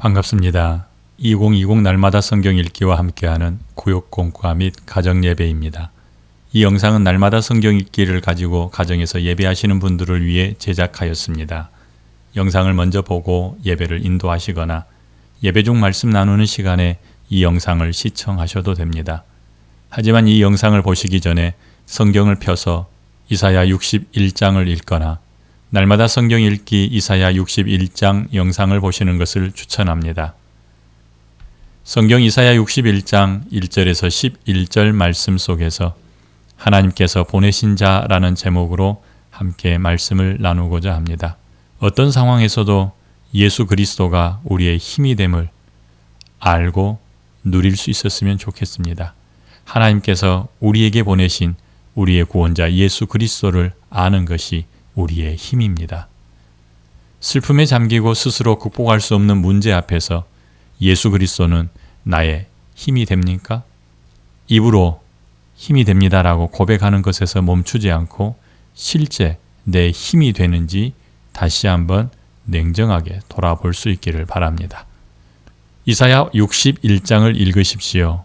반갑습니다. 2020 날마다 성경 읽기와 함께하는 구역 공과 및 가정 예배입니다. 이 영상은 날마다 성경 읽기를 가지고 가정에서 예배하시는 분들을 위해 제작하였습니다. 영상을 먼저 보고 예배를 인도하시거나 예배 중 말씀 나누는 시간에 이 영상을 시청하셔도 됩니다. 하지만 이 영상을 보시기 전에 성경을 펴서 이사야 61장을 읽거나 날마다 성경 읽기 이사야 61장 영상을 보시는 것을 추천합니다. 성경 이사야 61장 1절에서 11절 말씀 속에서 하나님께서 보내신 자라는 제목으로 함께 말씀을 나누고자 합니다. 어떤 상황에서도 예수 그리스도가 우리의 힘이 됨을 알고 누릴 수 있었으면 좋겠습니다. 하나님께서 우리에게 보내신 우리의 구원자 예수 그리스도를 아는 것이 우리의 힘입니다. 슬픔에 잠기고 스스로 극복할 수 없는 문제 앞에서 예수 그리스도는 나의 힘이 됩니까? 입으로 힘이 됩니다라고 고백하는 것에서 멈추지 않고 실제 내 힘이 되는지 다시 한번 냉정하게 돌아볼 수 있기를 바랍니다. 이사야 61장을 읽으십시오.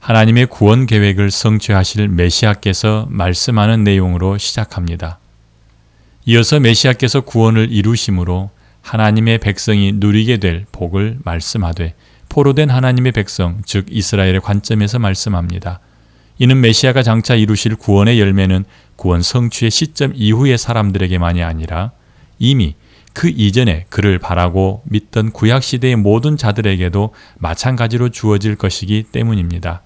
하나님의 구원 계획을 성취하실 메시아께서 말씀하는 내용으로 시작합니다. 이어서 메시아께서 구원을 이루심으로 하나님의 백성이 누리게 될 복을 말씀하되 포로된 하나님의 백성, 즉 이스라엘의 관점에서 말씀합니다. 이는 메시아가 장차 이루실 구원의 열매는 구원 성취의 시점 이후의 사람들에게만이 아니라 이미 그 이전에 그를 바라고 믿던 구약 시대의 모든 자들에게도 마찬가지로 주어질 것이기 때문입니다.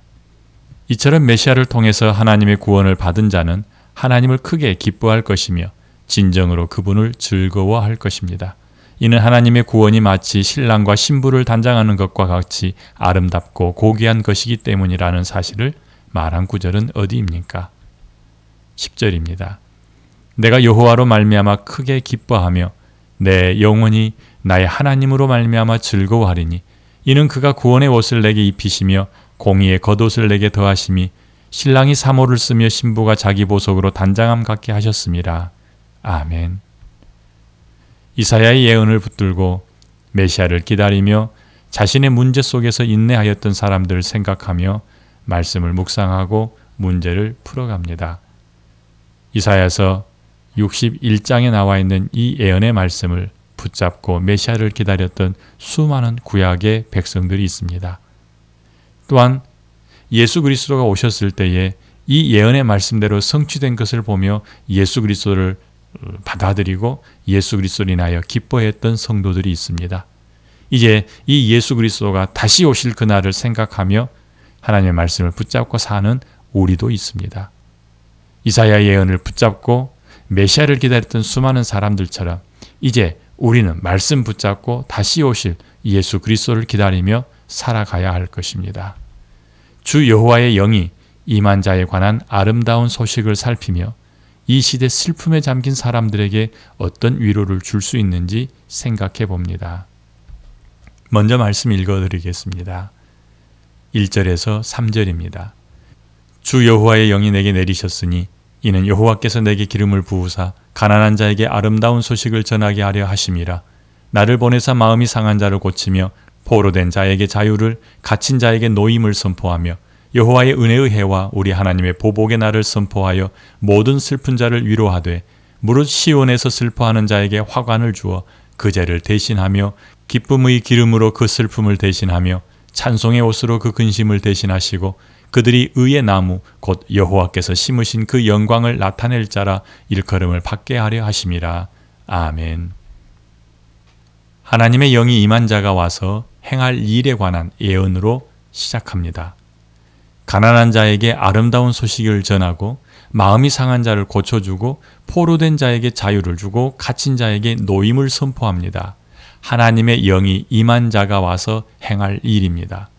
이처럼 메시아를 통해서 하나님의 구원을 받은 자는 하나님을 크게 기뻐할 것이며 진정으로 그분을 즐거워할 것입니다. 이는 하나님의 구원이 마치 신랑과 신부를 단장하는 것과 같이 아름답고 고귀한 것이기 때문이라는 사실을 말한 구절은 어디입니까? 10절입니다. 내가 여호와로 말미암아 크게 기뻐하며 내 영혼이 나의 하나님으로 말미암아 즐거워하리니 이는 그가 구원의 옷을 내게 입히시며 공의의 겉옷을 내게 더하심이 신랑이 사모를 쓰며 신부가 자기 보석으로 단장함 같게 하셨습니다. 아멘. 이사야의 예언을 붙들고 메시아를 기다리며 자신의 문제 속에서 인내하였던 사람들을 생각하며 말씀을 묵상하고 문제를 풀어갑니다. 이사야서 61장에 나와 있는 이 예언의 말씀을 붙잡고 메시아를 기다렸던 수많은 구약의 백성들이 있습니다. 또한 예수 그리스도가 오셨을 때에 이 예언의 말씀대로 성취된 것을 보며 예수 그리스도를 받아들이고 예수 그리스도를 인하여 기뻐했던 성도들이 있습니다. 이제 이 예수 그리스도가 다시 오실 그날을 생각하며 하나님의 말씀을 붙잡고 사는 우리도 있습니다. 이사야 예언을 붙잡고 메시아를 기다렸던 수많은 사람들처럼 이제 우리는 말씀 붙잡고 다시 오실 예수 그리스도를 기다리며 살아가야 할 것입니다. 주 여호와의 영이 이만 자에 관한 아름다운 소식을 살피며 이 시대 슬픔에 잠긴 사람들에게 어떤 위로를 줄 수 있는지 생각해 봅니다. 먼저 말씀 읽어 드리겠습니다. 1절에서 3절입니다. 주 여호와의 영이 내게 내리셨으니 이는 여호와께서 내게 기름을 부으사 가난한 자에게 아름다운 소식을 전하게 하려 하심이라 나를 보내사 마음이 상한 자를 고치며 포로된 자에게 자유를 갇힌 자에게 노임을 선포하며 여호와의 은혜의 해와 우리 하나님의 보복의 날을 선포하여 모든 슬픈 자를 위로하되 무릇 시온에서 슬퍼하는 자에게 화관을 주어 그 죄를 대신하며 기쁨의 기름으로 그 슬픔을 대신하며 찬송의 옷으로 그 근심을 대신하시고 그들이 의의 나무 곧 여호와께서 심으신 그 영광을 나타낼 자라 일컬음을 받게 하려 하심이라 아멘. 하나님의 영이 임한 자가 와서 행할 일에 관한 예언으로 시작합니다. 가난한 자에게 아름다운 소식을 전하고 마음이 상한 자를 고쳐주고 포로된 자에게 자유를 주고 갇힌 자에게 노임을 선포합니다. 하나님의 영이 임한 자가 와서 행할 일입니다.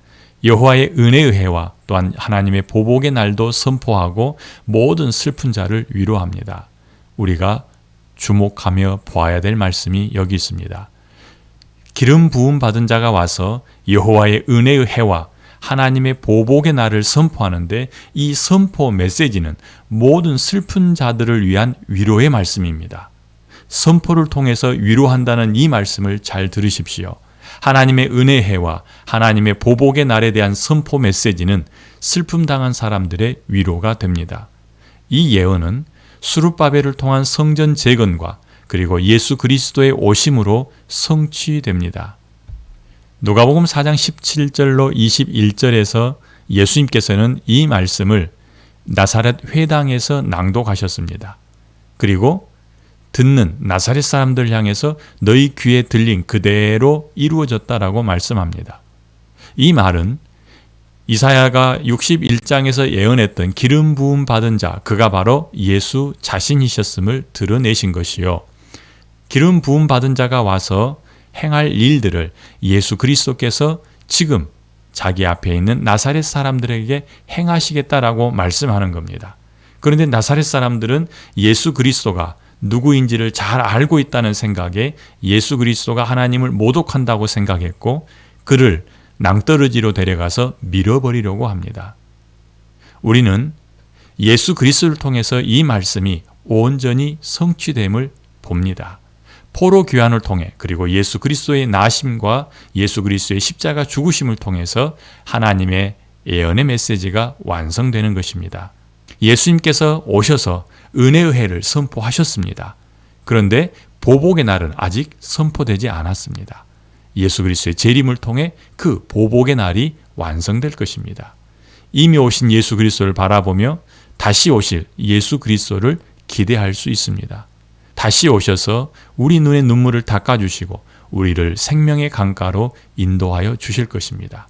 여호와의 은혜의 해와 또한 하나님의 보복의 날도 선포하고 모든 슬픈 자를 위로합니다. 우리가 주목하며 보아야 될 말씀이 여기 있습니다. 기름 부음 받은 자가 와서 여호와의 은혜의 해와 하나님의 보복의 날을 선포하는데 이 선포 메시지는 모든 슬픈 자들을 위한 위로의 말씀입니다. 선포를 통해서 위로한다는 이 말씀을 잘 들으십시오. 하나님의 은혜의 해와 하나님의 보복의 날에 대한 선포 메시지는 슬픔 당한 사람들의 위로가 됩니다. 이 예언은 수르바벨을 통한 성전 재건과 그리고 예수 그리스도의 오심으로 성취됩니다. 누가복음 4장 17절로 21절에서 예수님께서는 이 말씀을 나사렛 회당에서 낭독하셨습니다. 그리고 듣는 나사렛 사람들 향해서 너희 귀에 들린 그대로 이루어졌다라고 말씀합니다. 이 말은 이사야가 61장에서 예언했던 기름 부음 받은 자 그가 바로 예수 자신이셨음을 드러내신 것이요. 기름 부음 받은 자가 와서 행할 일들을 예수 그리스도께서 지금 자기 앞에 있는 나사렛 사람들에게 행하시겠다라고 말씀하는 겁니다. 그런데 나사렛 사람들은 예수 그리스도가 누구인지를 잘 알고 있다는 생각에 예수 그리스도가 하나님을 모독한다고 생각했고 그를 낭떠러지로 데려가서 밀어버리려고 합니다. 우리는 예수 그리스도를 통해서 이 말씀이 온전히 성취됨을 봅니다. 포로 귀환을 통해 그리고 예수 그리스도의 나심과 예수 그리스도의 십자가 죽으심을 통해서 하나님의 예언의 메시지가 완성되는 것입니다. 예수님께서 오셔서 은혜의 해를 선포하셨습니다. 그런데 보복의 날은 아직 선포되지 않았습니다. 예수 그리스도의 재림을 통해 그 보복의 날이 완성될 것입니다. 이미 오신 예수 그리스도를 바라보며 다시 오실 예수 그리스도를 기대할 수 있습니다. 다시 오셔서 우리 눈의 눈물을 닦아주시고 우리를 생명의 강가로 인도하여 주실 것입니다.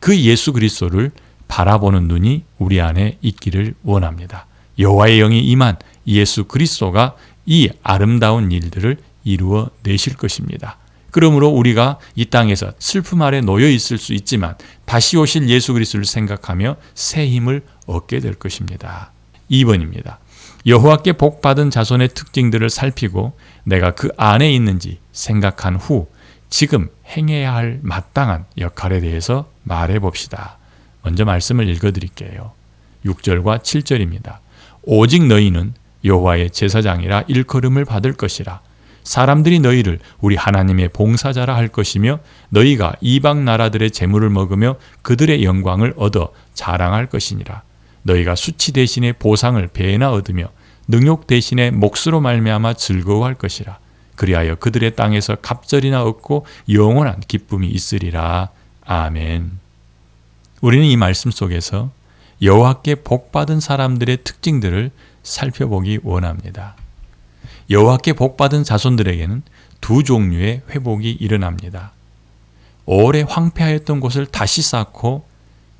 그 예수 그리스도를 바라보는 눈이 우리 안에 있기를 원합니다. 여호와의 영이 임한 예수 그리스도가 이 아름다운 일들을 이루어 내실 것입니다. 그러므로 우리가 이 땅에서 슬픔 아래 놓여 있을 수 있지만 다시 오실 예수 그리스도를 생각하며 새 힘을 얻게 될 것입니다. 2번입니다. 여호와께 복 받은 자손의 특징들을 살피고 내가 그 안에 있는지 생각한 후 지금 행해야 할 마땅한 역할에 대해서 말해 봅시다. 먼저 말씀을 읽어 드릴게요. 6절과 7절입니다. 오직 너희는 여호와의 제사장이라 일컬음을 받을 것이라 사람들이 너희를 우리 하나님의 봉사자라 할 것이며 너희가 이방 나라들의 재물을 먹으며 그들의 영광을 얻어 자랑할 것이니라 너희가 수치 대신에 보상을 배나 얻으며 능욕 대신에 몫으로 말미암아 즐거워할 것이라 그리하여 그들의 땅에서 갑절이나 얻고 영원한 기쁨이 있으리라 아멘. 우리는 이 말씀 속에서 여호와께 복 받은 사람들의 특징들을 살펴보기 원합니다. 여호와께 복 받은 자손들에게는 두 종류의 회복이 일어납니다. 오래 황폐하였던 곳을 다시 쌓고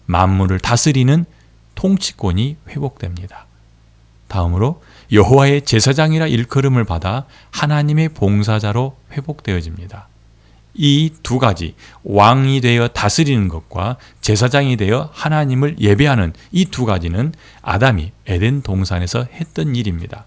만물을 다스리는 통치권이 회복됩니다. 다음으로 여호와의 제사장이라 일컬음을 받아 하나님의 봉사자로 회복되어집니다. 이 두 가지 왕이 되어 다스리는 것과 제사장이 되어 하나님을 예배하는 이 두 가지는 아담이 에덴 동산에서 했던 일입니다.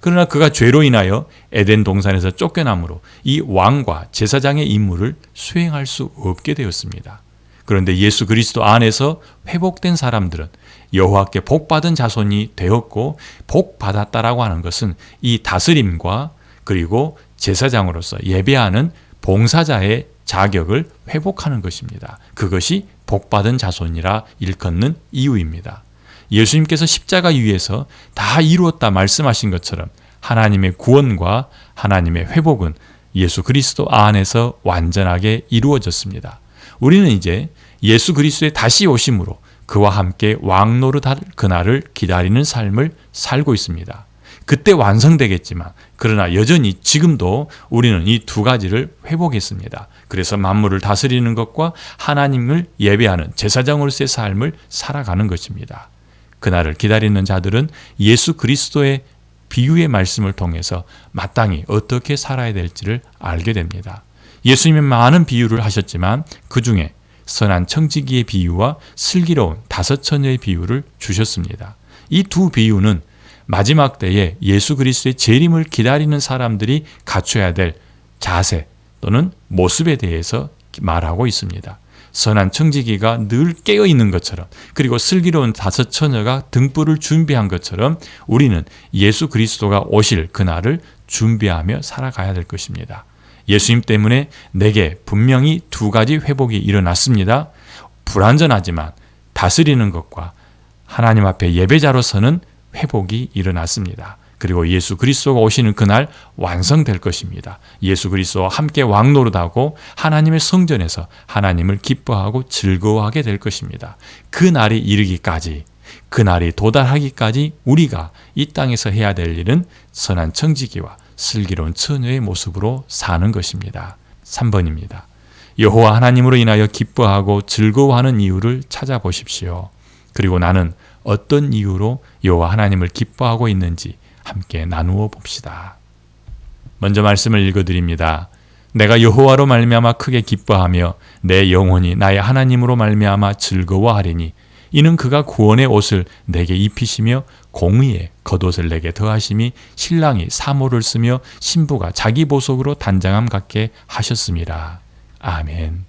그러나 그가 죄로 인하여 에덴 동산에서 쫓겨남으로 이 왕과 제사장의 임무를 수행할 수 없게 되었습니다. 그런데 예수 그리스도 안에서 회복된 사람들은 여호와께 복 받은 자손이 되었고 복 받았다라고 하는 것은 이 다스림과 그리고 제사장으로서 예배하는 봉사자의 자격을 회복하는 것입니다. 그것이 복 받은 자손이라 일컫는 이유입니다. 예수님께서 십자가 위에서 다 이루었다 말씀하신 것처럼 하나님의 구원과 하나님의 회복은 예수 그리스도 안에서 완전하게 이루어졌습니다. 우리는 이제 예수 그리스도의 다시 오심으로 그와 함께 왕노릇할 그날을 기다리는 삶을 살고 있습니다. 그때 완성되겠지만 그러나 여전히 지금도 우리는 이 두 가지를 회복했습니다. 그래서 만물을 다스리는 것과 하나님을 예배하는 제사장으로서의 삶을 살아가는 것입니다. 그날을 기다리는 자들은 예수 그리스도의 비유의 말씀을 통해서 마땅히 어떻게 살아야 될지를 알게 됩니다. 예수님은 많은 비유를 하셨지만 그 중에 선한 청지기의 비유와 슬기로운 다섯 처녀의 비유를 주셨습니다. 이 두 비유는 마지막 때에 예수 그리스도의 재림을 기다리는 사람들이 갖춰야 될 자세 또는 모습에 대해서 말하고 있습니다. 선한 청지기가 늘 깨어 있는 것처럼 그리고 슬기로운 다섯 처녀가 등불을 준비한 것처럼 우리는 예수 그리스도가 오실 그날을 준비하며 살아가야 될 것입니다. 예수님 때문에 내게 분명히 두 가지 회복이 일어났습니다. 불완전하지만 다스리는 것과 하나님 앞에 예배자로서는 회복이 일어났습니다. 그리고 예수 그리스도가 오시는 그날 완성될 것입니다. 예수 그리스도와 함께 왕노릇하고 하나님의 성전에서 하나님을 기뻐하고 즐거워하게 될 것입니다. 그 날이 이르기까지 그 날이 도달하기까지 우리가 이 땅에서 해야 될 일은 선한 청지기와 슬기로운 처녀의 모습으로 사는 것입니다. 3번입니다. 여호와 하나님으로 인하여 기뻐하고 즐거워하는 이유를 찾아보십시오. 그리고 나는 어떤 이유로 여호와 하나님을 기뻐하고 있는지 함께 나누어 봅시다. 먼저 말씀을 읽어 드립니다. 내가 여호와로 말미암아 크게 기뻐하며 내 영혼이 나의 하나님으로 말미암아 즐거워하리니 이는 그가 구원의 옷을 내게 입히시며 공의의 겉옷을 내게 더하심이 신랑이 사모를 쓰며 신부가 자기 보석으로 단장함 같게 하셨습니다. 아멘.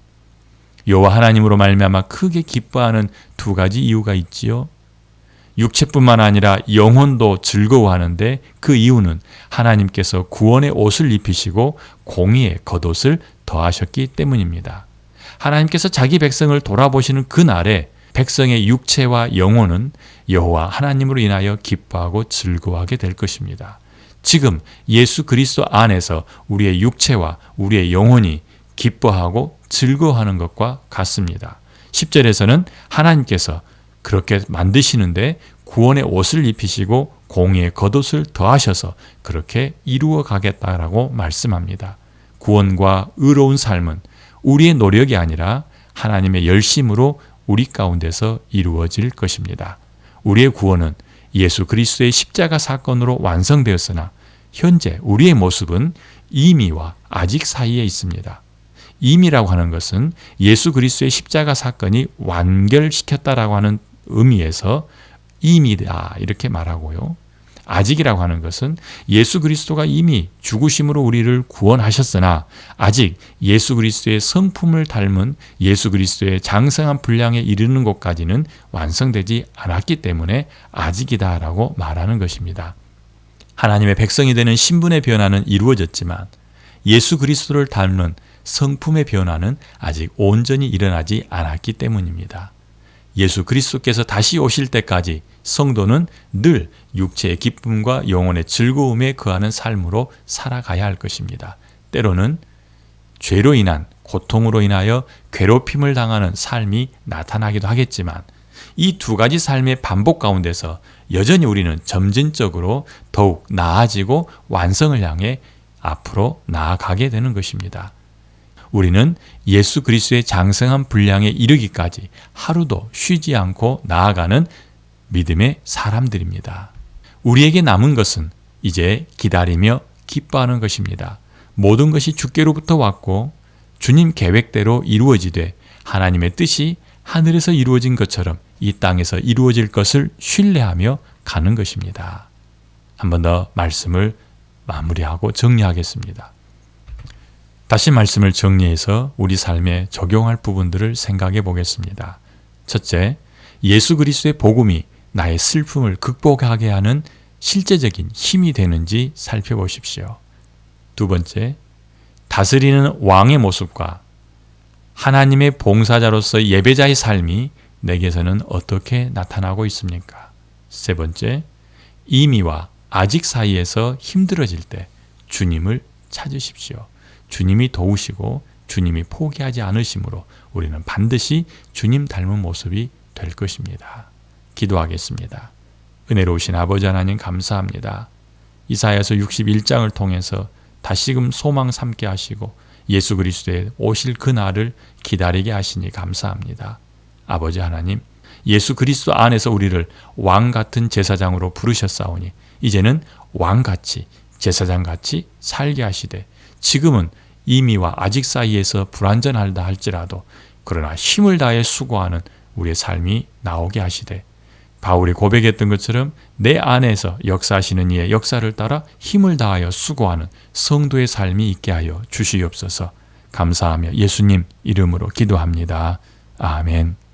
여호와 하나님으로 말미암아 크게 기뻐하는 두 가지 이유가 있지요. 육체뿐만 아니라 영혼도 즐거워하는데 그 이유는 하나님께서 구원의 옷을 입히시고 공의의 겉옷을 더하셨기 때문입니다. 하나님께서 자기 백성을 돌아보시는 그날에 백성의 육체와 영혼은 여호와 하나님으로 인하여 기뻐하고 즐거워하게 될 것입니다. 지금 예수 그리스도 안에서 우리의 육체와 우리의 영혼이 기뻐하고 즐거워하는 것과 같습니다. 10절에서는 하나님께서 그렇게 만드시는데 구원의 옷을 입히시고 공의의 겉옷을 더하셔서 그렇게 이루어 가겠다라고 말씀합니다. 구원과 의로운 삶은 우리의 노력이 아니라 하나님의 열심으로 우리 가운데서 이루어질 것입니다. 우리의 구원은 예수 그리스도의 십자가 사건으로 완성되었으나 현재 우리의 모습은 이미와 아직 사이에 있습니다. 임이라고 하는 것은 예수 그리스도의 십자가 사건이 완결시켰다라고 하는 의미에서 임이다 이렇게 말하고요. 아직이라고 하는 것은 예수 그리스도가 이미 죽으심으로 우리를 구원하셨으나 아직 예수 그리스도의 성품을 닮은 예수 그리스도의 장성한 분량에 이르는 것까지는 완성되지 않았기 때문에 아직이다라고 말하는 것입니다. 하나님의 백성이 되는 신분의 변화는 이루어졌지만 예수 그리스도를 닮는 성품의 변화는 아직 온전히 일어나지 않았기 때문입니다. 예수 그리스도께서 다시 오실 때까지 성도는 늘 육체의 기쁨과 영혼의 즐거움에 거하는 삶으로 살아가야 할 것입니다. 때로는 죄로 인한 고통으로 인하여 괴롭힘을 당하는 삶이 나타나기도 하겠지만 이 두 가지 삶의 반복 가운데서 여전히 우리는 점진적으로 더욱 나아지고 완성을 향해 앞으로 나아가게 되는 것입니다. 우리는 예수 그리스도의 장성한 분량에 이르기까지 하루도 쉬지 않고 나아가는 믿음의 사람들입니다. 우리에게 남은 것은 이제 기다리며 기뻐하는 것입니다. 모든 것이 주께로부터 왔고 주님 계획대로 이루어지되 하나님의 뜻이 하늘에서 이루어진 것처럼 이 땅에서 이루어질 것을 신뢰하며 가는 것입니다. 한 번 더 말씀을 마무리하고 정리하겠습니다. 다시 말씀을 정리해서 우리 삶에 적용할 부분들을 생각해 보겠습니다. 첫째, 예수 그리스도의 복음이 나의 슬픔을 극복하게 하는 실제적인 힘이 되는지 살펴보십시오. 두 번째, 다스리는 왕의 모습과 하나님의 봉사자로서 예배자의 삶이 내게서는 어떻게 나타나고 있습니까? 세 번째, 이미와 아직 사이에서 힘들어질 때 주님을 찾으십시오. 주님이 도우시고 주님이 포기하지 않으심으로 우리는 반드시 주님 닮은 모습이 될 것입니다. 기도하겠습니다. 은혜로우신 아버지 하나님 감사합니다. 이사야서 61장을 통해서 다시금 소망 삼게 하시고 예수 그리스도의 오실 그 날을 기다리게 하시니 감사합니다. 아버지 하나님, 예수 그리스도 안에서 우리를 왕 같은 제사장으로 부르셨사오니 이제는 왕같이 제사장같이 살게 하시되 지금은 이미와 아직 사이에서 불완전하다 할지라도 그러나 힘을 다해 수고하는 우리의 삶이 나오게 하시되 바울이 고백했던 것처럼 내 안에서 역사하시는 이의 역사를 따라 힘을 다하여 수고하는 성도의 삶이 있게 하여 주시옵소서 감사하며 예수님 이름으로 기도합니다. 아멘.